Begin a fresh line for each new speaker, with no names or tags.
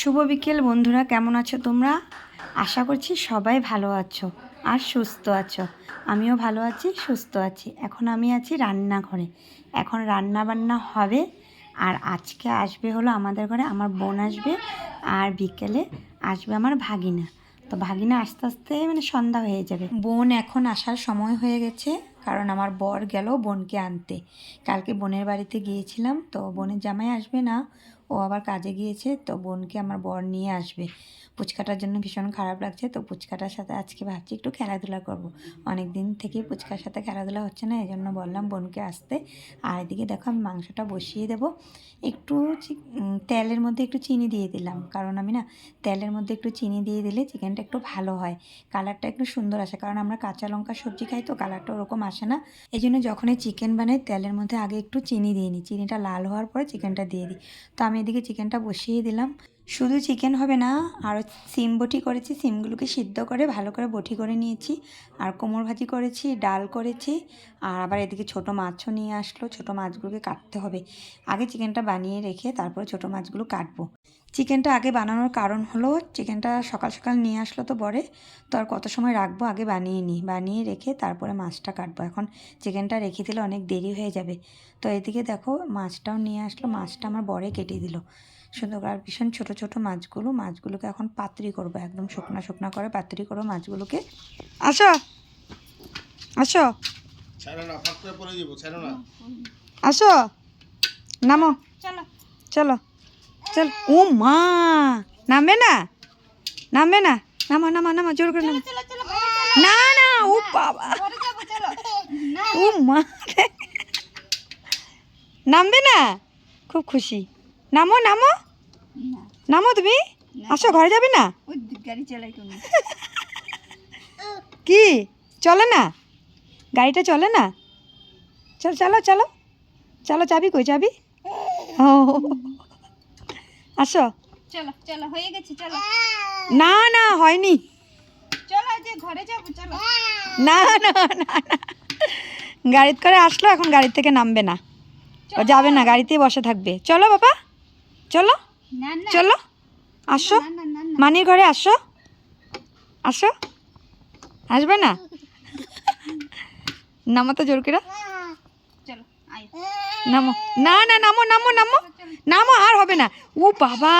শুভ বিকেল বন্ধুরা, কেমন আছো তোমরা? আশা করছি সবাই ভালো আছো আর সুস্থ আছো। আমিও ভালো আছি, সুস্থ আছি। এখন আমি আছি রান্নাঘরে। এখন রান্না বান্না হবে আর আজকে আসবে হলো আমাদের ঘরে আমার বোন আসবে আর বিকেলে আসবে আমার ভাগিনা। তো ভাগিনা আস্তে আস্তে মানে সন্ধ্যা হয়ে যাবে। বোন এখন আসার সময় হয়ে গেছে কারণ আমার বর গেল বোনকে আনতে। কালকে বোনের বাড়িতে গিয়েছিলাম তো বোনের জামাই আসবে না। ও আবার কাজে গিয়েছে তো বোনকে আমার বর নিয়ে আসবে। পুচকাটার জন্য ভীষণ খারাপ লাগছে। তো পুচকাটার সাথে আজকে ভাবছি একটু খেলাধুলা করব। অনেক দিন থেকেই পুচকার সাথে খেলাধুলা হচ্ছে না এই জন্য বললাম বোনকে আসতে। আর এদিকে দেখো আমি মাংসটা বসিয়ে দেবো। একটু তেলের মধ্যে একটু চিনি দিয়ে দিলাম। কারণ আমি না তেলের মধ্যে একটু চিনি দিয়ে দিলে চিকেনটা একটু ভালো হয়। কালারটা একটু সুন্দর আসে। কারণ আমরা কাঁচা লঙ্কা সবজি খাই তো কালারটা ওরকম আসে না। এই জন্য যখনই চিকেন বানাই তেলের মধ্যে আগে একটু চিনি দিয়ে নিই। চিনিটা লাল হওয়ার পরে চিকেনটা দিয়ে দিই। তো আমি এদিকে চিকেনটা বসিয়ে দিলাম। শুধু চিকেন হবে না আরও সিম বটি করেছি, সিমগুলোকে সিদ্ধ করে ভালো করে বটি করে নিয়েছি। আর কোমর ভাজি করেছি, ডাল করেছি, আর আবার এদিকে ছোট মাছও নিয়ে আসলো। ছোট মাছগুলোকে কাটতে হবে। আগে চিকেনটা বানিয়ে রেখে তারপরে ছোট মাছগুলো কাটবো। চিকেনটা আগে বানানোর কারণ হলো চিকেনটা সকাল সকাল নিয়ে আসলো তো বরে তো আর কত সময় রাখব আগে বানিয়ে নিই বানিয়ে রেখে তারপরে মাছটা কাটবো। এখন চিকেনটা রেখে দিলে অনেক দেরি হয়ে যাবে। তো এদিকে দেখো মাছটাও নিয়ে আসলো মাছটা আমার বরে কেটে দিল। সুন্দর আর ভীষণ ছোটো ছোটো মাছগুলো মাছগুলোকে এখন পাতরি করব একদম শুকনা শুকনা করে পাতরি করব মাছগুলোকে। আসো আসো।
ছাড়ো না ফাঁক করে পড়ে যাব ছাড়ো না।
আসো নামো।
চলো।
চলো। চল ও মা নামবে না? নামবে না? নামা নামা নামা জোর করে নামো। না না ও বাবা। ও মা। নামবে না? খুব খুশি। নামো নামো। নামো তুমি। আসো ঘরে যাবে না? কি? চলে না? গাড়িটা চলে না? চল চলো চলো। চলো যাবি কই যাবি? ও। আসো।
চলো চলো হয়ে গেছে চলো।
না না হয়নি।
চলো যে ঘরে যাব চলো।
না না না না। গাড়িতে করে আসলো এখন গাড়ি থেকে নামবে না। ও যাবে না গাড়িতেই বসে থাকবে। চলো বাবা। চলো। চলো। আসো। মানির ঘরে আসো। আসো। আসবে না? নামো তো জোর করে।
চলো
নামো। না না নামো নামো নামো। নামো। না। ও বাবা